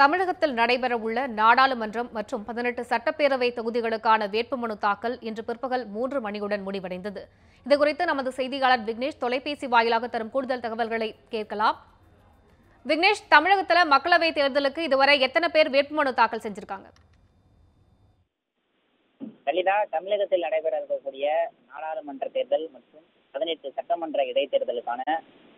தமிழகத்தில் நடைபெறவுள்ள நாடாளுமன்றம் மற்றும் பதினெட்டு சட்டப்பேரவை தொகுதிகளுக்கான வேட்புமனு தாக்கல் இன்று பிற்பகல் மூன்று மணியுடன் முடிவடைந்தது. இதுகுறித்து நமது செய்தியாளர் விக்னேஷ் தொலைபேசி வாயிலாக தரும் கூடுதல் தகவல்களை கேட்கலாம். விக்னேஷ் தமிழகத்தில் மக்களவை தேர்தலுக்கு இதுவரை எத்தனை பேர் வேட்புமனு தாக்கல் செஞ்சிருக்காங்க? லலிதா தமிழகத்தில் நடைபெற இருக்கக்கூடிய நாடாளுமன்ற தேர்தல் மற்றும் பதினெட்டு சட்டமன்ற இடைத்தேர்தலுக்கான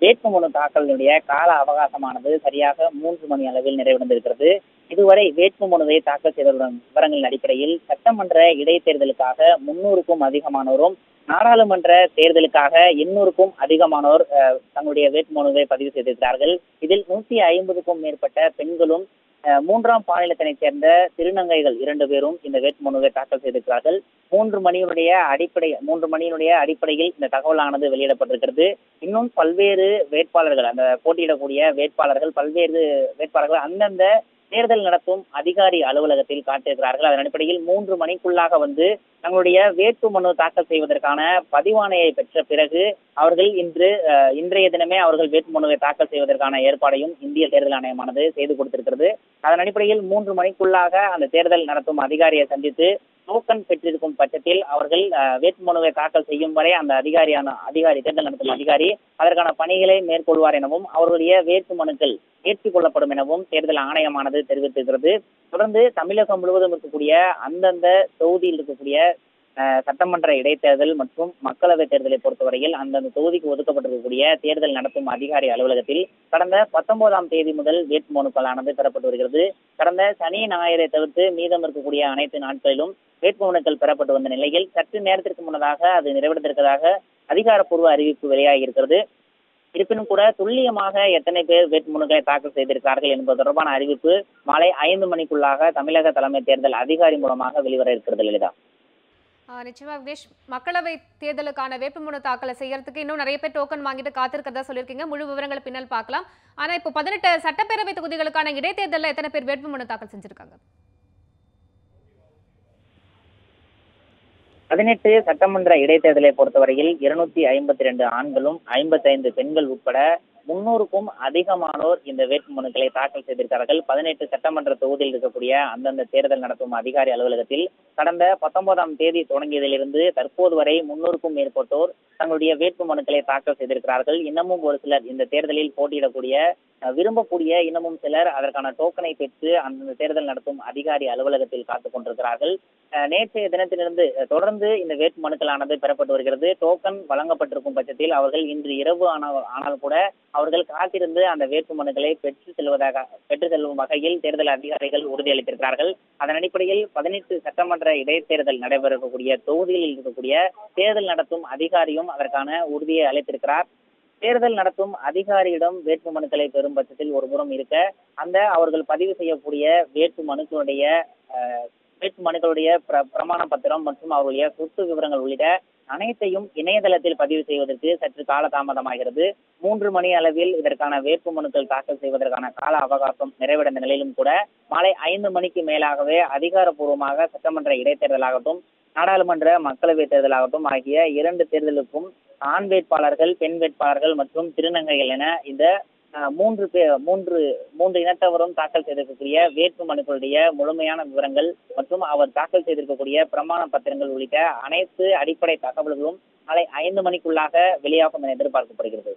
வேட்புமனு தாக்கலினுடைய கால அவகாசமானது சரியாக மூன்று மணி அளவில் நிறைவடைந்திருக்கிறது. இதுவரை வேட்புமனுவை தாக்கல் செய்தவருடன் விவரங்களின் அடிப்படையில் சட்டமன்ற இடைத்தேர்தலுக்காக முன்னூறுக்கும் அதிகமானோரும் நாடாளுமன்ற தேர்தலுக்காக எண்ணூறுக்கும் அதிகமானோர் அஹ், தங்களுடைய வேட்புமனுவை பதிவு செய்திருக்கிறார்கள். இதில் நூத்தி ஐம்பதுக்கும் மேற்பட்ட பெண்களும் மூன்றாம் பாலினத்தினைச் சேர்ந்த திருநங்கைகள் இரண்டு பேரும் இந்த வேட்புமனுவை தாக்கல் செய்திருக்கிறார்கள். மூன்று மணியினுடைய அடிப்படை மூன்று மணியினுடைய அடிப்படையில் இந்த தகவலானது வெளியிடப்பட்டிருக்கிறது. இன்னும் பல்வேறு வேட்பாளர்கள் அந்த போட்டியிடக்கூடிய வேட்பாளர்கள் பல்வேறு வேட்பாளர்கள் அந்தந்த தேர்தல் நடத்தும் அதிகாரி அலுவலகத்தில் காட்டியிருக்கிறார்கள். அதன் அடிப்படையில் மூன்று மணிக்குள்ளாக வந்து தங்களுடைய வேட்புமனு தாக்கல் செய்வதற்கான பதிவாணையை பெற்ற பிறகு அவர்கள் இன்று அஹ், இன்றைய தினமே அவர்கள் வேட்பு மனுவை தாக்கல் செய்வதற்கான ஏற்பாடையும் இந்திய தேர்தல் ஆணையமானது செய்து கொடுத்திருக்கிறது. அதன் அடிப்படையில் மூன்று மணிக்குள்ளாக அந்த தேர்தல் நடத்தும் அதிகாரியை சந்தித்து டோக்கன் பெற்றிருக்கும் பட்சத்தில் அவர்கள் அஹ், வேட்புமனுவை தாக்கல் செய்யும் வரை அந்த அதிகாரியான அதிகாரி தேர்தல் நடத்தும் அதிகாரி அதற்கான பணிகளை மேற்கொள்வார் எனவும் அவர்களுடைய வேட்புமனுக்கள் ஏற்றுக்கொள்ளப்படும் எனவும் தேர்தல் ஆணையமானது தெரிவித்திருக்கிறது. தொடர்ந்து தமிழகம் முழுவதும் இருக்கக்கூடிய அந்தந்த தொகுதியில் இருக்கக்கூடிய அஹ், சட்டமன்ற இடைத்தேர்தல் மற்றும் மக்களவைத் தேர்தலை பொறுத்தவரையில் அந்தந்த தொகுதிக்கு ஒதுக்கப்பட்டிருக்கக்கூடிய தேர்தல் நடத்தும் அதிகாரி அலுவலகத்தில் கடந்த பத்தொன்பதாம் தேதி முதல் வேட்புமனுக்களானது பெறப்பட்டு வருகிறது. கடந்த சனி ஞாயிறை தவிர்த்து மீதம் இருக்கக்கூடிய அனைத்து நாட்களிலும் வேட்புமனுக்கள் பெறப்பட்டு வந்த நிலையில் சற்று நேரத்திற்கு முன்னதாக அது நிறைவடைந்திருப்பதாக அதிகாரப்பூர்வ அறிவிப்பு வெளியாகி இருக்கிறது இருப்பினும் கூட துல்லியமாக எத்தனை பேர் வேட்புமனுக்களை தாக்கல் செய்திருக்கிறார்கள் என்பது தொடர்பான அறிவிப்பு மாலை ஐந்து மணிக்குள்ளாக தமிழக தலைமை தேர்தல் அதிகாரி மூலமாக வெளிவர இருக்கிறது லலிதா. நிச்சயமா விக்னேஷ். மக்களவை தேர்தலுக்கான வேட்புமனு தாக்கலை செய்யறதுக்கு இன்னும் நிறைய பேர் டோக்கன் வாங்கிட்டு காத்திருக்கிறதா சொல்லியிருக்கீங்க. முழு விவரங்களை பின்னால் பார்க்கலாம். ஆனா இப்போ பதினெட்டு சட்டப்பேரவை தொகுதிகளுக்கான இடைத்தேர்தலில் எத்தனை பேர் வேட்புமனு தாக்கல் செஞ்சிருக்காங்க? பதினெட்டு சட்டமன்ற இடைத்தேர்தலை பொறுத்தவரையில் இருநூத்தி ஐம்பத்தி ரெண்டு ஆண்களும் ஐம்பத்தைந்து பெண்கள் உட்பட முன்னூறுக்கும் அதிகமானோர் இந்த வேட்புமனுக்களை தாக்கல் செய்திருக்கிறார்கள். பதினெட்டு சட்டமன்ற தொகுதியில் இருக்கக்கூடிய அந்தந்த தேர்தல் நடத்தும் அதிகாரி அலுவலகத்தில் கடந்த பத்தொன்பதாம் தேதி தொடங்கியதிலிருந்து தற்போது வரை முன்னூறுக்கும் மேற்பட்டோர் தங்களுடைய வேட்புமனுக்களை தாக்கல் செய்திருக்கிறார்கள். இன்னமும் ஒரு சிலர் இந்த தேர்தலில் போட்டியிடக்கூடிய விரும்பக்கூடிய இன்னமும் சிலர் அதற்கான டோக்கனை பெற்று அந்தந்த தேர்தல் நடத்தும் அதிகாரி அலுவலகத்தில் காத்துக் கொண்டிருக்கிறார்கள். நேற்றைய தினத்திலிருந்து தொடர்ந்து இந்த வேட்புமனுக்களானது பெறப்பட்டு வருகிறது. டோக்கன் வழங்கப்பட்டிருக்கும் பட்சத்தில் அவர்கள் இன்று இரவு ஆன ஆனால் கூட அவர்கள் காத்திருந்து அந்த வேட்புமனுக்களை பெற்று செல்வதாக பெற்று செல்லும் வகையில் தேர்தல் அதிகாரிகள் உறுதியளித்திருக்கிறார்கள். அதன் அடிப்படையில் பதினெட்டு சட்டமன்ற இடைத்தேர்தல் நடைபெறக்கூடிய தொகுதியில் இருக்கக்கூடிய தேர்தல் நடத்தும் அதிகாரியும் அதற்கான உறுதியை அளித்திருக்கிறார். தேர்தல் நடத்தும் அதிகாரியிடம் வேட்பு மனுக்களை பெறும் பட்சத்தில் ஒரு புறம் இருக்க அந்த அவர்கள் பதிவு செய்யக்கூடிய வேட்பு மனுக்களுடைய வேட்புமனுக்களுடைய பிரமாண பத்திரம் மற்றும் அவருடைய சொத்து விவரங்கள் உள்ளிட்ட அனைத்தையும் இணையதளத்தில் பதிவு செய்வதற்கு சற்று கால தாமதமாகிறது மூன்று மணி அளவில் இதற்கான வேட்பு மனுக்கள் தாக்கல் செய்வதற்கான கால அவகாசம் நிறைவடைந்த நிலையிலும் கூட மாலை ஐந்து மணிக்கு மேலாகவே அதிகாரப்பூர்வமாக சட்டமன்ற இடைத்தேர்தலாகட்டும் நாடாளுமன்ற மக்களவைத் தேர்தலாகட்டும் ஆகிய இரண்டு தேர்தலுக்கும் ஆண் வேட்பாளர்கள் பெண் வேட்பாளர்கள் மற்றும் திருநங்கைகள் என இந்த மூன்று பே மூன்று மூன்று இனத்தவரும் தாக்கல் செய்திருக்கக்கூடிய வேட்பு மனுக்களுடைய முழுமையான விவரங்கள் மற்றும் அவர் தாக்கல் செய்திருக்கக்கூடிய பிரமாண பத்திரங்கள் உள்ளிட்ட அனைத்து அடிப்படை தகவல்களும் நாளை ஐந்து மணிக்குள்ளாக வெளியாகும் என எதிர்பார்க்கப்படுகிறது.